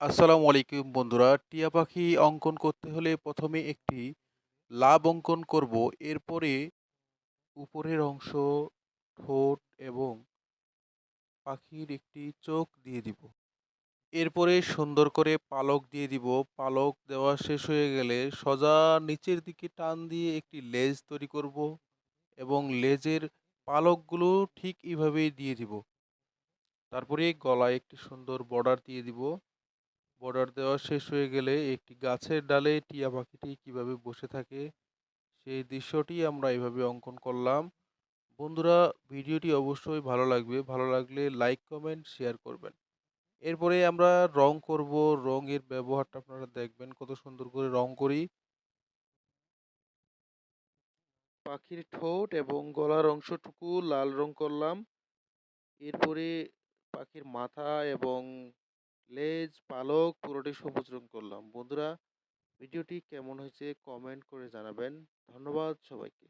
আসসালামু আলাইকুম বন্ধুরা। টিয়া পাখি অঙ্কন করতে হলে প্রথমে একটি লাভ অঙ্কন করব। এরপরে উপরের অংশ, ঠোঁট এবং পাখির একটি চোখ দিয়ে দিব। এরপরে সুন্দর করে পালক দিয়ে দিব। পালক দেওয়া শেষ হয়ে গেলে সোজা নিচের দিকে টান দিয়ে একটি লেজ তৈরি করব এবং লেজের পালকগুলো ঠিক এইভাবেই দিয়ে দিব। তারপরে গলায় একটি সুন্দর বর্ডার দিয়ে দিব। বর্ডার দেওয়া শেষ হয়ে গেলে একটি গাছের ডালে টিয়া পাখিটি কীভাবে বসে থাকে, সেই দৃশ্যটি আমরা এভাবে অঙ্কন করলাম। বন্ধুরা, ভিডিওটি অবশ্যই ভালো লাগবে। ভালো লাগলে লাইক, কমেন্ট, শেয়ার করবেন। এরপরে আমরা রং করব। রঙের ব্যবহারটা আপনারা দেখবেন, কত সুন্দর করে রং করি। পাখির ঠোঁট এবং গলার অংশটুকু লাল রং করলাম। এরপরে পাখির মাথা এবং লেজ, পালক পুরোটি সবুজ রং করলাম। বন্ধুরা, ভিডিওটি কেমন হয়েছে কমেন্ট করে জানাবেন। ধন্যবাদ সবাইকে।